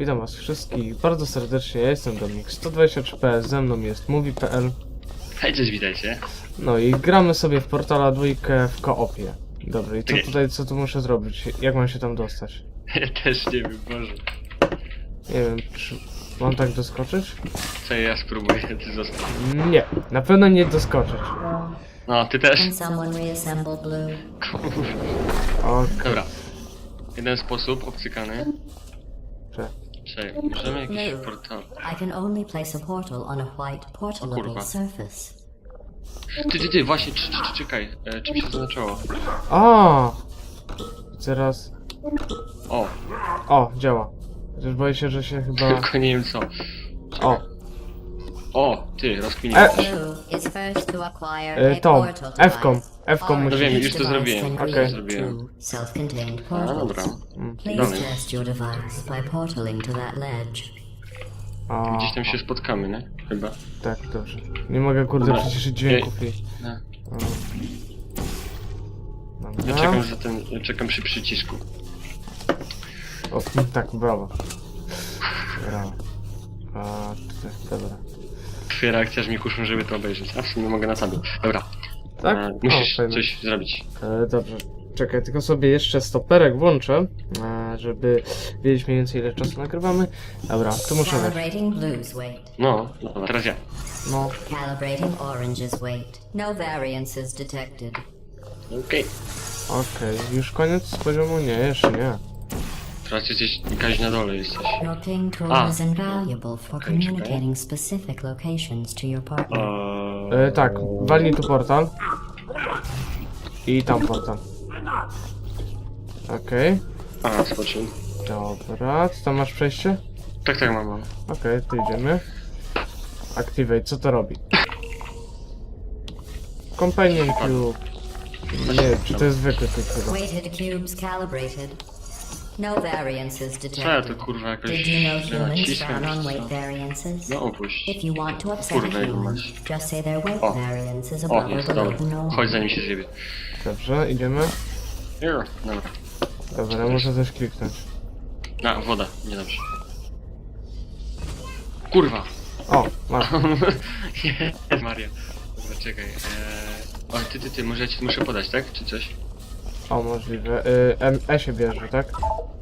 Witam was wszystkich bardzo serdecznie, ja jestem Dominik 123p, ze mną jest Mówi.pl Hej, cześć, witajcie. No i gramy sobie w Portala dwójkę w koopie. Dobra, i co Okej. tutaj, co tu muszę zrobić? Jak mam się tam dostać? Ja też nie wiem, Boże. Nie wiem, czy mam tak doskoczyć? Co ja spróbuję, ty zostaw. Nie, na pewno nie doskoczyć. No, ty też? Can someone reassemble Blue? Kurwa. Okej, Dobra. Jeden sposób, obcykany. Cze- Czekaj, możemy jakiś portal... I can only place a portal on a white portalable kurwa. surface. Ty, ty, ty, właśnie, cz, cz, czekaj. E, czym się zaznaczyło? O! Teraz... O, O, działa. Chociaż boję się, że się chyba... tylko nie wiem co. O, O, ty, rozkminiłem E, to E. F-ką Or musisz- No wiem, już to zrobiłem. Okej. create Zrobiłem. self-contained portals. dobra. Please Dalej. test your device by portaling to that ledge. o, Gdzieś tam się spotkamy, nie? Chyba. tak, dobrze. Nie mogę, kurde, Dobra. przyciszyć dźwięków i... No. o. Ja Dobra. czekam za ten, ja czekam przy przycisku. O, tak, brawo. Brawo. A, tutaj, dobra. Twoja reakcja, że mi kuszą, żeby to obejrzeć. A w sumie mogę na tabie. Dobra. Tak? E, musisz O, fajnie. coś zrobić. E, dobrze. Czekaj, tylko sobie jeszcze stoperek włączę, e, żeby wiedzieć mniej więcej ile czasu nagrywamy. Dobra, tu muszę wejść. Calibrating Blue's weight. No, dobra, teraz ja. No, Calibrating Orange's weight. No variances detected. Okej. okej. Już koniec poziomu? Nie, jeszcze nie. Teraz jesteś jakaś na dole jesteś. Your ping tool Ah. is invaluable for czekaj. communicating specific locations to your partner. Eee, E, tak, walnij tu portal. I tam portal. Okej. A, skoczył. Dobra, co tam masz przejście? Tak, tak, mam, mam. Okej, to idziemy. Activate, co to robi? Companion Cube. Nie, czy to jest zwykły chyba? Weighted cubes calibrated. No variances Co ja detected. to kurwa jakoś Did you know humans frown on weight variances? No opuść. If you want to upset Kurwa, a human, masz. just say their weight O. variance is O, above or jest, below dobra. the norm. Chodź zanim się zjebie. Dobrze, idziemy. Jo, Dobra. Dobra, muszę coś kliknąć. Na, woda, niedobrze. Kurwa! O, masz. Jest Maria. Dobra, czekaj. Eee... O, ty, ty, ty, może ja ci muszę podać, tak? Czy coś? O, możliwe. Y, M, e się bierze, tak?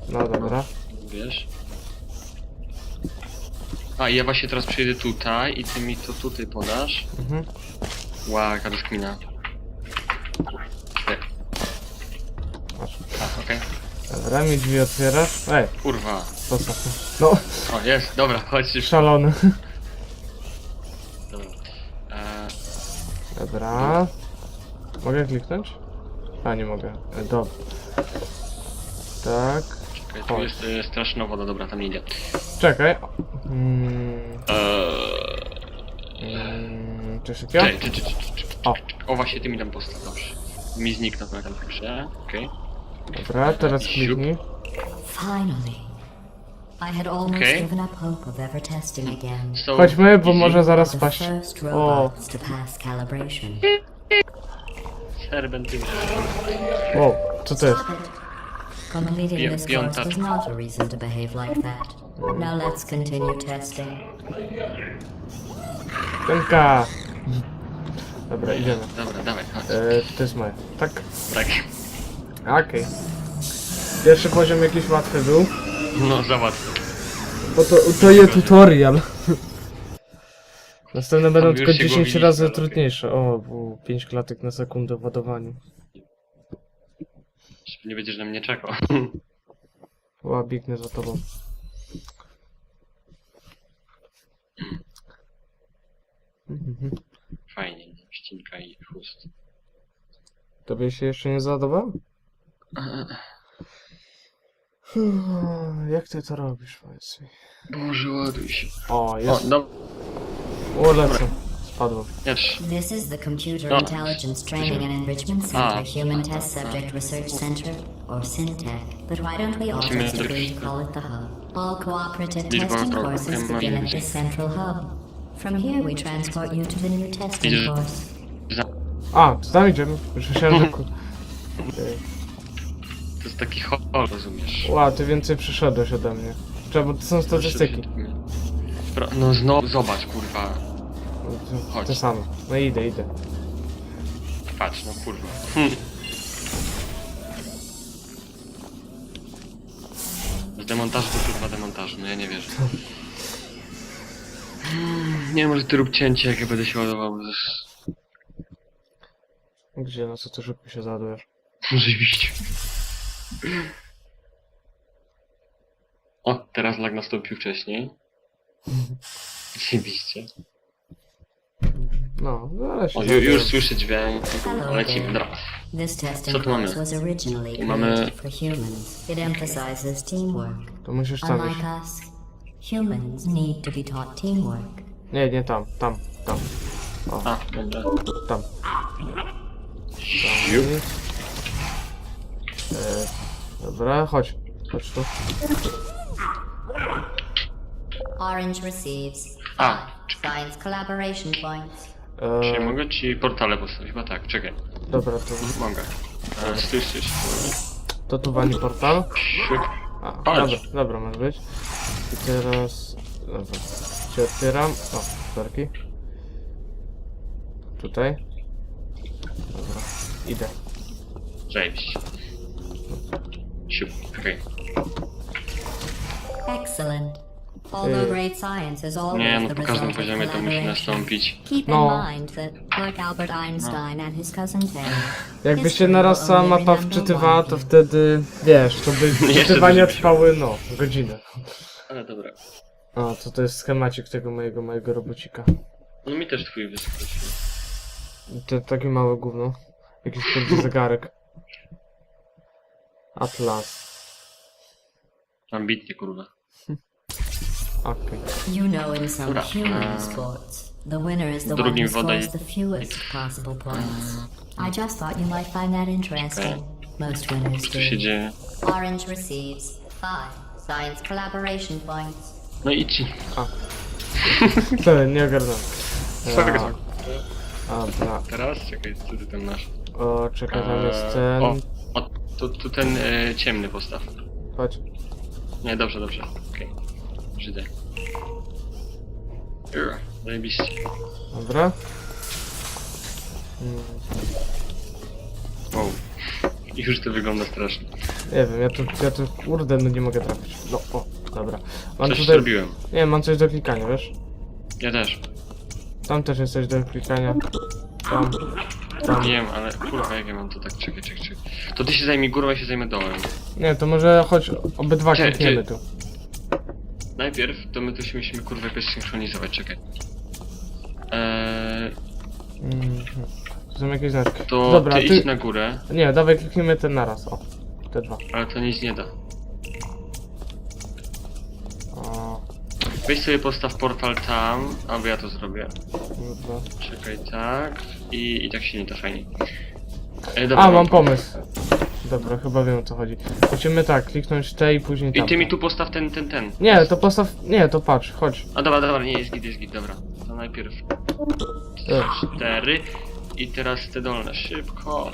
No dobra. Wiesz? A, ja właśnie teraz przyjedę tutaj i ty mi to tutaj podasz. Mhm. Ła, jaka rozkmina. E, Masz. A, okej. Dobra, mi drzwi otwierasz. Ej, Kurwa. zostaw. No, O, jest, dobra, chodź szalony. Dobra. Eee, Dobra. Mogę kliknąć? A, nie mogę. E, dobra. Tak. Czekaj, tu Chodź. jest e, straszna woda, dobra, tam nie idę. Czekaj. Mm, Eee, mm, takiego? czekaj, czy, czy, czy, czy, czy, O. O, właśnie ty mi tam postaw, dobrze. Mi zniknął na tam pisze, okej. Dobra, teraz kliknij. Finally. I had almost Okay. given up hope of ever testing again. So, Chodźmy, bo easy. może zaraz The spaść. first O, robots to pass calibration. Serbentyna. wow, co to jest? Stop it. Completing this course was not a reason to behave like that. Now let's continue testing. Tenka! Dobra, idziemy. Dobra, dawaj, chodź. E, to jest moje. Tak? Tak. Okej. Pierwszy poziom jakiś łatwy był. No, załatwię. Bo to, to jest tutorial. Następne będą Tam tylko już się 10 głowili, razy trudniejsze. O, było 5 klatek na sekundę w ładowaniu. Nie będziesz na mnie czekał. Ła, biegnę za tobą. Mhm. Fajnie, ścinka i chust. Tobie się jeszcze nie załadowało? Jak ty to robisz, powiedz mi? Boże, ładuj się. O, O, jest. O, lecę. Spadło. wiesz. This is the Computer Oh. Intelligence Training and Enrichment Center Ah. Human Test Subject Research Center, or SynTech. But why don't we all Musimy just agree zrobić- to call it the Hub? All cooperative Liczba testing kroków courses begin at this central hub. From here we transport you to the new testing Widzisz- course. A, to tam idziemy. Już myślałem, że... ku- Ej. To jest taki hol, rozumiesz? Ła, ty więcej przyszedłeś ode mnie. Trzeba, bo to są statystyki. No znowu, zobacz kurwa. Chodź. To samo. No idę, idę. Patrz, no kurwa. Hm. Z demontażu to kurwa demontażu, no ja nie wierzę. Hmm, Nie, może ty rób cięcie, jak ja będę się ładował. Gdzie, no co ty szybko się załadujesz? Rzeczywiście. O, teraz lag nastąpił wcześniej. Rzeczywiście. No, no ale się O, ju, już słyszę dźwięk. Lecimy, dobra. This testing Co tu mamy? course was originally Mamy- created for humans. It emphasizes teamwork. To musisz tam iść. Unlike us, humans need to be taught teamwork. Nie, nie tam, tam, tam, A, dobra. tam. Jup. E, dobra, chodź. Chodź tu. Orange receives A, science collaboration points. E, Czy mogę ci portale postawić? Chyba tak, czekaj. dobra, to, Mogę. E, stój, stój, stój. to tu wali portal. Siup. A, dobra, dobra, może być. I teraz... Dobra. Się otwieram. O, otwarki. Tutaj. Dobra, idę. Zajebiście. Siup, okej. Excellent. Although Y, great science is always Nie, no po każdym poziomie to musi nastąpić. Keep No. in mind that, like Albert Einstein and his cousin Terry, Jakby się naraz cała mapa wczytywała, to wtedy, wiesz, to by wczytywania trwały, no, godzinę. Ale dobra. A, to to jest schemacik tego mojego, mojego robocika. No mi też twój wyskoczył. To takie małe gówno. Jakiś kurde zegarek. Atlas. Ambitnie, kurwa. Okej. You know, in some Dobra, human eee, sports, the winner is the w one who drugim woda scores jest- the fewest possible points. I just thought you might find that interesting. Most winners Co tu się do. dzieje? Orange receives five science collaboration points. No i ci. Sorry, nie ogarnąłem. Sorry, a, Dobra. Teraz czekaj, co ty tam masz? O, czekaj, tam jest Eee, ten... O, o tu, tu ten e, ciemny postaw. Chodź. Nie, dobrze, dobrze. Okej. Żydę. Ur, Zajebiście. Dobra. Mm, Wow. I już to wygląda strasznie. nie wiem, ja tu, ja tu, kurde, no nie mogę trafić. No, o, dobra. Mam Coś tutaj... zrobiłem. Nie, mam coś do klikania, wiesz? Ja też. Tam też jest coś do klikania. Tam. Tam. Wiem, ale kurwa jak ja mam to tak czekaj, czekaj, czekaj. To ty się zajmij górą, ja się zajmę dołem. Nie, to może choć obydwa klikniemy tu. Najpierw to my to się musimy kurwa jakoś synchronizować, czekaj. Eee, Mhm. To są jakieś znaczki. to Dobra, ty ty... idź na górę, Nie, dawaj kliknijmy ten naraz, o. Te dwa. ale to nic nie da. O, Weź sobie postaw portal tam, albo ja to zrobię. kurwa. Czekaj, tak. I, i tak się nie da fajnie. E, dobra, A, mam pomysł. Dobra, chyba wiem o co chodzi. Musimy tak, kliknąć te i później I tam. ty mi tu postaw ten, ten, ten. Nie, to postaw... Nie, to patrz, chodź. A dobra, dobra, nie, jest git, jest git, dobra. To najpierw E, cztery i teraz te dolne, szybko.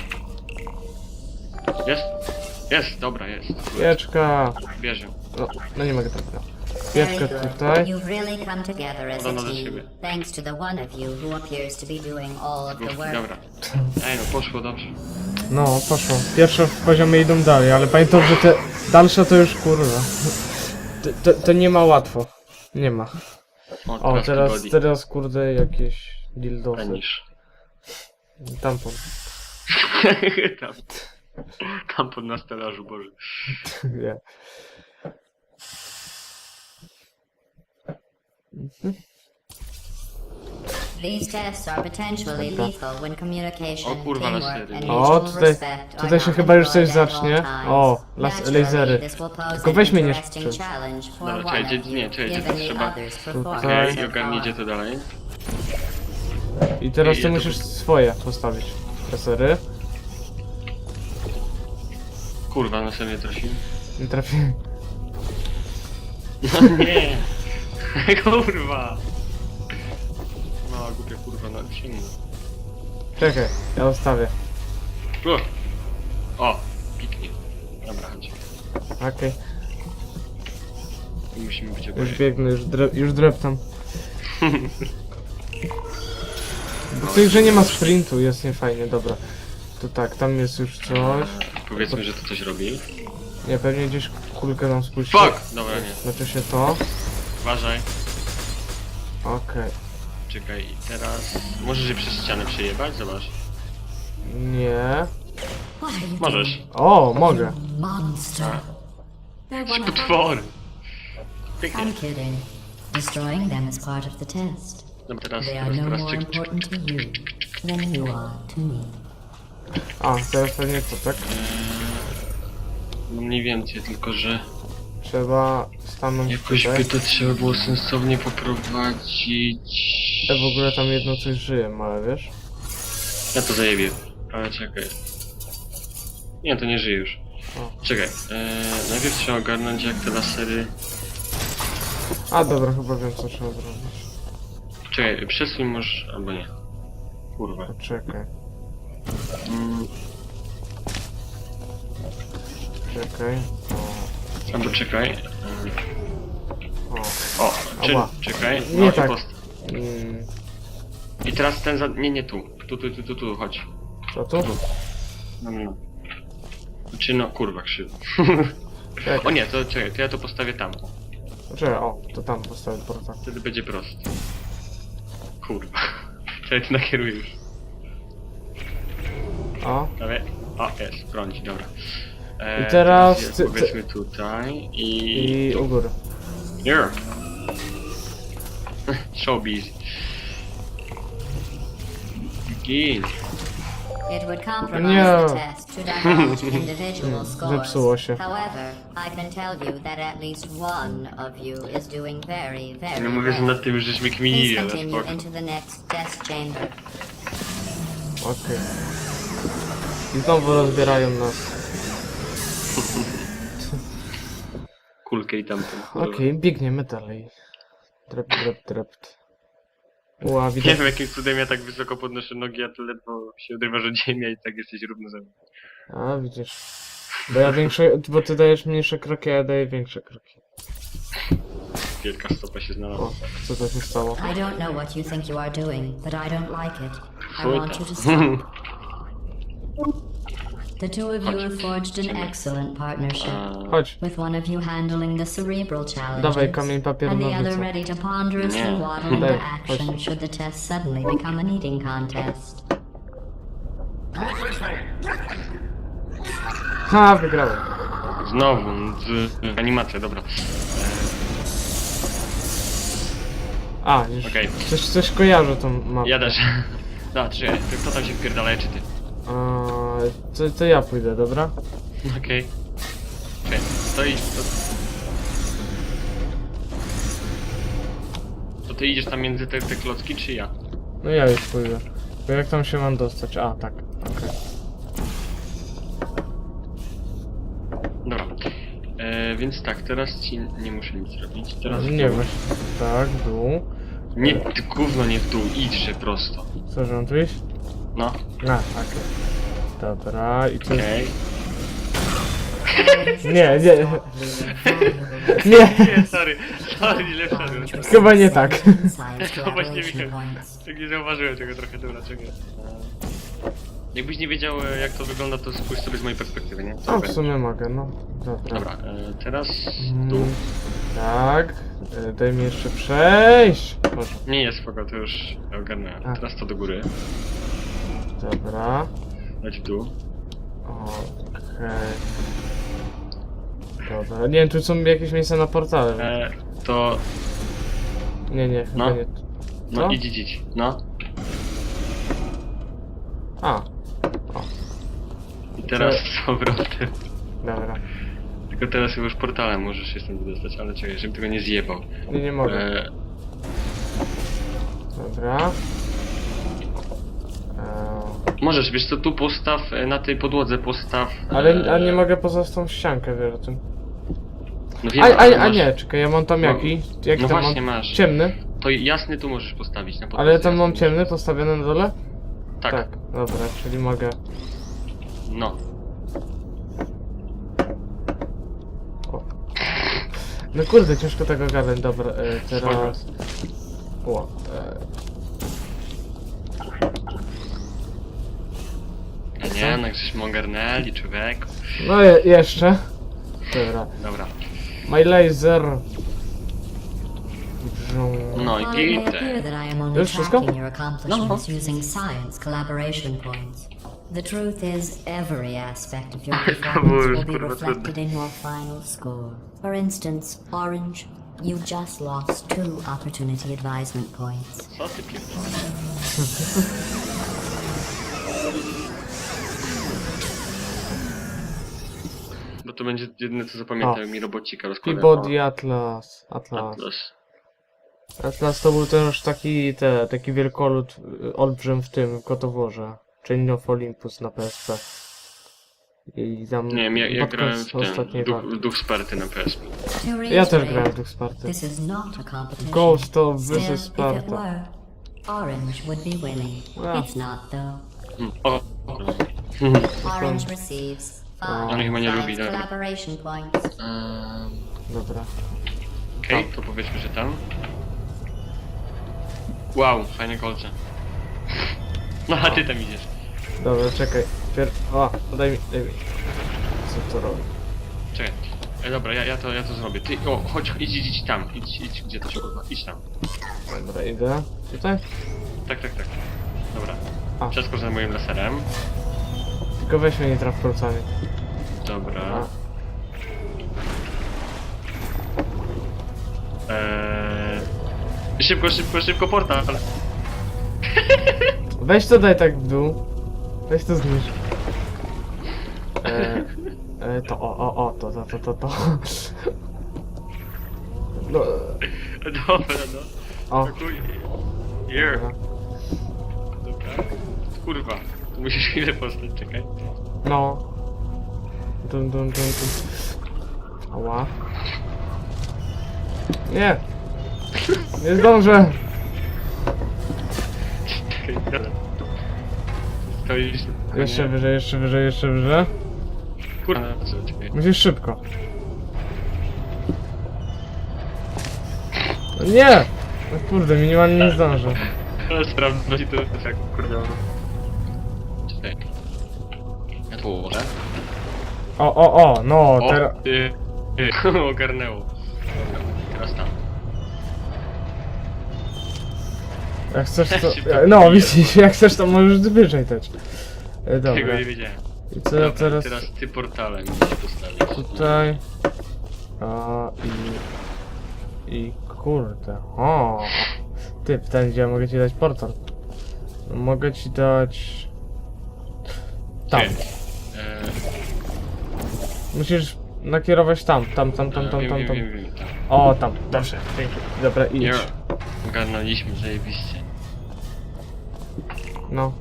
Jest? Jest, dobra, jest. Pieczka. Bierze. No, no nie mogę trafić. no. Good. tutaj. You've really come together as a Hold on, let's team, see. thanks to the one of you who appears to be doing all of the Główki, work. dobra. Ej no, poszło dobrze. No, poszło. Pierwsze poziomy idą dalej, ale pamiętam, że te dalsze to już kurwa. To, to, to nie ma łatwo. Nie ma. O, teraz, body. teraz kurde jakieś dildosy. Finish. Tampon. tam. Tam pod na stelażu, Boże. Nie. These tests are potentially lethal when communication, O kurwa, na teamwork, serio. and O, mutual tutaj- respect tutaj are się not chyba już coś employed at all zacznie. times. O, las- Naturally, lasery. this will pose Tylko an weź mnie nie interesting szczyt. challenge for Dobra, one czekaj, of nie, you, czekaj, given to the trzeba- other's Tutaj. performance Okej, so i ogarnijcie far. to dalej. I teraz Ej, ty ja musisz swoje postawić. Lasery. Kurwa, na sobie trafiłem. Nie trafi. No nie! kurwa! Głupia kurwa, no sięgnę. Czekaj, ja ustawię. O! O! Piknie. Dobra, chodź. Okej. Musimy być Już oboje. biegnę, już, dre, już dreptam. Bo w tej grze nie ma sprintu, jest niefajnie, dobra. To tak, tam jest już coś. Powiedzmy, że to coś robi. Nie, pewnie gdzieś kulkę tam spuścił. Fuck! Dobra, nie. Znaczy się to. Uważaj. Okej. Czekaj, i teraz... Możesz je przez ścianę przejebać? Zobacz. Nie. Możesz. O, mogę. Monster. They're one of Potwory! Pięknie. I'm kidding. Destroying them is part of the test. Dobra, teraz, They are teraz, no teraz more czyk, czyk. important to you than you are to me. A, teraz pewnie to, tak? No mniej więcej, tylko że... Trzeba stanąć Jakoś tutaj. by to trzeba było sensownie poprowadzić... Ja w ogóle tam jedno coś żyje, ale wiesz? Ja to zajebię. Ale czekaj. Nie, to nie żyje już. O. Czekaj, eee, najpierw trzeba ogarnąć jak te lasery... A, dobra, chyba wiem co trzeba zrobić. Czekaj, przesuń może... albo nie. Kurwa. Poczekaj, Mm, czekaj. albo czekaj. Eee, O, o, czy, Ała. czekaj. Nie No, i tak. post- mm, I teraz ten za... Nie, nie tu. Tu, tu, tu, tu, tu, chodź. co tu? No, no, no. Czy no, kurwa, krzywo. Czekaj, o nie, to czekaj, to ja to postawię tam. czekaj, o, to tam postawię portal. Wtedy będzie prosto. Kurwa. Czekaj, to nakieruję już. O, Dobra. O, jest, bronić, dobra. E, I teraz jest, ty- ty- Powiedzmy tutaj i... i u góry. Here. Showbiz. Begin. It would Nie. compromise the test to divulge individual scores. Zepsuło się. However, I can tell you that at least one of you is doing very, very No mówię, że well. nad tym żeśmy Please kminili, ale continue spoko. into the next test chamber. Okej. I znowu rozbierają nas. Kulkę i tamtą. kurwa. Okej, biegniemy dalej. Drep, drep, drept. Ła, Nie widać. wiem jakim cudem ja tak wysoko podnoszę nogi, a ty ledwo się odrywasz od ziemi, a i tak jesteś równo ze mną. A, widzisz. Bo ja większe, bo ty dajesz mniejsze kroki, a ja daję większe kroki. Wielka stopa się znalazła. O, co to się stało? I don't know what you think you are doing, but I don't like it. I want you to stop. The two of you have forged an excellent partnership. Chodź. With one of you handling the cerebral challenges, Dawaj, kamień, papier, and the nożyce. other ready to ponderously Nie. waddle into Daj, action chodź. should the test suddenly become an eating contest. Ha, wygrałem. Znowu, z, animacja, dobra. A, już Okej. coś, coś kojarzę tą mapę. Ja też. Dobra, kto tam się wpierdala, czy ty? A, to, to ja pójdę, dobra? Okej. Czekaj, stoi... To... to ty idziesz tam między te, te klocki, czy ja? No ja już pójdę. Bo jak tam się mam dostać? A, tak. Okej. Dobra. E, więc tak, teraz ci nie muszę nic robić. Teraz w Nie dół. Tak, dół. Nie, ty gówno nie w dół, idźże prosto. Co, że mam tu iść? No, A, okej. Dobra, i co? okej. Nie, nie. Nie, Nie, sorry, sorry, źle wszedłem. chyba nie tak. To właśnie. Tak nie zauważyłem tego trochę, dobra, czekaj. Jakbyś nie wiedział e, jak to wygląda, to spójrz sobie z mojej perspektywy, nie? Co No, w sumie mogę, no. Dobra. Dobra, e, teraz Mm, dół. Tak. e, Daj mi jeszcze przejść. Może. Nie jest spoko, to już ogarnąłem. A. Teraz to do góry. Dobra. W dół. Okej. Dobra. Nie wiem, tu są jakieś miejsca na portale. E, to... Nie, nie, chyba No. nie. No Co? idź, idź, idź. No. A, I teraz z powrotem. dobra. Tylko teraz chyba już portalem możesz się stąd dostać, ale czekaj, żebym tego nie zjebał. Nie, nie mogę. E, Dobra. Możesz, wiesz co, tu postaw, e, na tej podłodze postaw... ale, e, ale nie mogę poza tą ściankę, wiesz o tym. No wiem, A, ale a, a masz- nie, czekaj, ja mam tam No, jaki? Jaki no tam właśnie mam? masz. Ciemny? To jasny tu możesz postawić na podłodze. Ale ja tam mam jasny. ciemny postawiony na dole? Tak. Dobra, czyli mogę. No. No kurde, ciężko tego gadać, dobra, e, teraz... O, e, nie, no żeśmy ogarnęli, człowiek. no je, jeszcze. Dobra. Dobra. My laser. No i While it may gitę. appear that I am only Już wszystko? tracking your accomplishments using science collaboration points, the truth is every aspect of your performance will be reflected in your final score. For instance, Orange, you just lost two opportunity advisement points. Co ty pierdolisz? to będzie jedyne co zapamiętają mi robocika rozkładam. Peabody Atlas. Atlas. Atlas. Atlas to był też taki, te, taki wielkolud y, olbrzym w tym, w Kotoworze. Chain of Olympus na PSP. I tam Nie wiem, ja, ja grałem w ten, duch, duch Sparty na PSP. Ja też grałem w Duch Sparty. Ghost of it Sparta. Orange would be winning. It's not though. Mm, O! Orange receives On chyba nie lubi, dobra. collaboration points. Ehm, Dobra. Okej, to powiedzmy, że tam. Wow, fajne kolce. No a ty tam idziesz. Dobra, czekaj. Pier... O, daj mi, daj mi. Co to robi? Czekaj. E, dobra, ja, ja, to, ja to zrobię. Ty, o, chodź, idź, idź, idź tam. Idź, idź, gdzie to się kurwa, idź tam. Dobra, idę. Tutaj? Tak, tak, tak. Dobra. A. Przeskocz za moim laserem. Tylko weź mnie nie traf kolcami. Dobra. Eee... Szybko, szybko, szybko portal. Weź to daj tak w dół. Weź to zniszcz. E, e, to, o, o, o, to, to, to, to, to. No, Dobra, no. o. Here. dobra. Dobra. Kurwa. Tu musisz chwilę postać, czekaj. no. Dun, dun, dun, dun. Ała. Nie. Nie zdążę. Jeszcze wyżej, jeszcze wyżej, jeszcze wyżej. Kurwa, co, czekaj. Musisz szybko. No nie! No kurde, minimalnie nie zdążę. Ale sprawdzę ci to tak, kurde. Czekaj. Ja tu ułożę. O, o, o, no, O, teraz... ty, ty, ogarnęło. Dobra, teraz tam. Jak chcesz to... Ja No, widzisz, jak chcesz to możesz wyżej też. E, Tego Dobra. nie wiedziałem. I co Dobra, teraz... teraz ty portalem musisz postawić. Tutaj... A, i... I kurde, o. Ty, pytanie, gdzie ja mogę ci dać portal? No, mogę ci dać... Tam. Ty, e, Musisz nakierować tam, tam, tam, tam, tam, tam, tam. O, tam, dobrze. Dobra, idź. Ogarnęliśmy, zajebiście. No.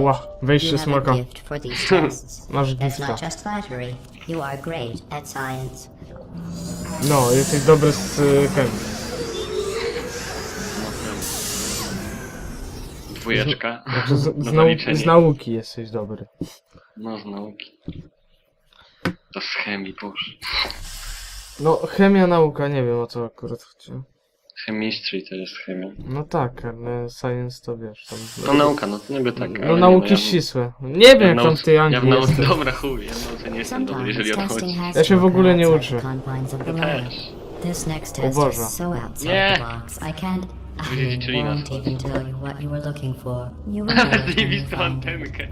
Ła, wejście you have smoka. a gift for these tests. Masz That's gifta. not just flattery. You are great at science. No, jesteś dobry z y. Dwójeczka. Z, Na z, nau zaliczenie. z nauki jesteś dobry. No, z nauki. To z chemii, boże. No, chemia, nauka, nie wiem o co akurat chodzi. Chemistry to jest chemia. No tak, ale science to wiesz tam. To nauka, no to niby tak. ale No nie, nauki ja w- ścisłe. Nie wiem ja jak w tam ty nauce- Ja w Anglii nauce, dobra chuj, ja w nauce nie jestem dobry, jeżeli odchodzi. Ja się w ogóle nie uczę. też. Next O Boże. Nie. The box. I can't. Wy I liczyli nas. won't even tell you what you were looking for. You will know it when you Zajebistą antenkę.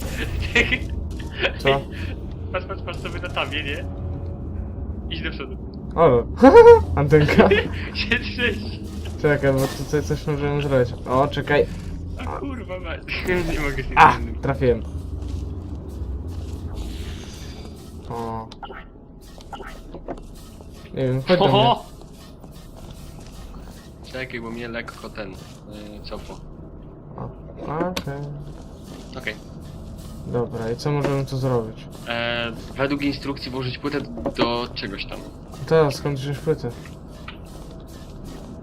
Co? Patrz, patrz, patrz sobie na tabie, nie? Idź do przodu. O, antenka. Się. Czekaj, bo tutaj coś możemy zrobić. O, czekaj. A kurwa mać. Nie mogę się A, trafiłem. O. Nie wiem, chodź do mnie. Oho! Czekaj, bo mnie lekko ten... Yy, cofło. Okej. Okej. Dobra, i co możemy tu zrobić? E, Według instrukcji włożyć płytę do czegoś tam. Teraz skąd wziąć płyty?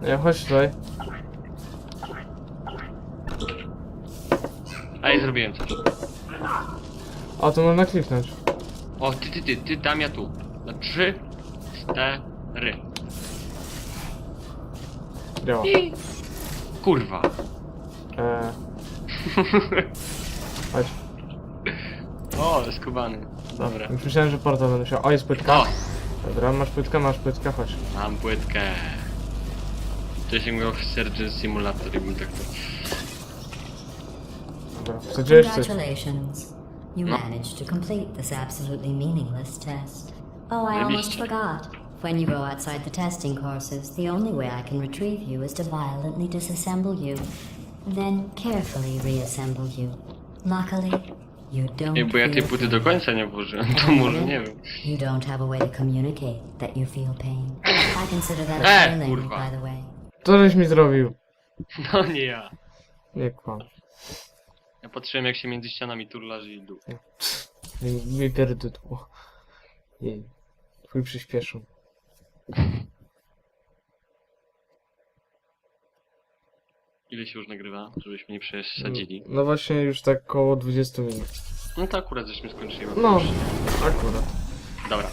Nie, chodź tutaj. A ja zrobiłem coś. O, tu można kliknąć. O, ty, ty, ty, ty, dam ja tu. Na trzy, cztery. Działa. I... Kurwa. Eee. Chodź. O, skubany. Dobra. Już myślałem, że portal będę musiał. O, jest płytka. O, Dobra, masz płytkę, masz płytkę, chodź. mam płytkę. To się mówiło Surgeon Simulator, jakbym tak to... Dobra, wsadziłeś coś. Congratulations. You No. managed to complete this absolutely meaningless test. Oh, I almost Zajebiście. forgot. When you go outside the testing courses, the only way I can retrieve you is to violently disassemble you, then carefully reassemble you. Luckily, you don't bo ja tej feel do pain. końca nie włożyłem, to może nie wiem. You don't have a way to communicate that you feel pain. I consider that a Eh, failing, kurwa. by the way. Co żeś mi zrobił? No nie ja. Nie kłam. Ja patrzyłem jak się między ścianami turlarzy i dół. Mi, mi pierdydło. Jej. Twój przyspieszył. Ile się już nagrywa, żebyśmy nie przesadzili? No właśnie już tak koło 20 minut. No to akurat żeśmy skończyli. No, akurat. Dobra.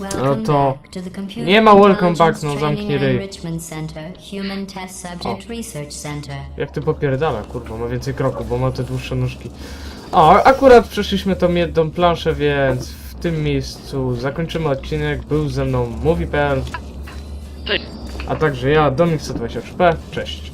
Welcome to- nie ma welcome back, no, zamknij ryj. Jak ty popierdala, kurwa, ma więcej kroków, bo ma te dłuższe nóżki. O, akurat przeszliśmy tą jedną planszę, więc w tym miejscu zakończymy odcinek. Był ze mną Movie.pl, Cześć! a także ja, Dominik 123p. Cześć.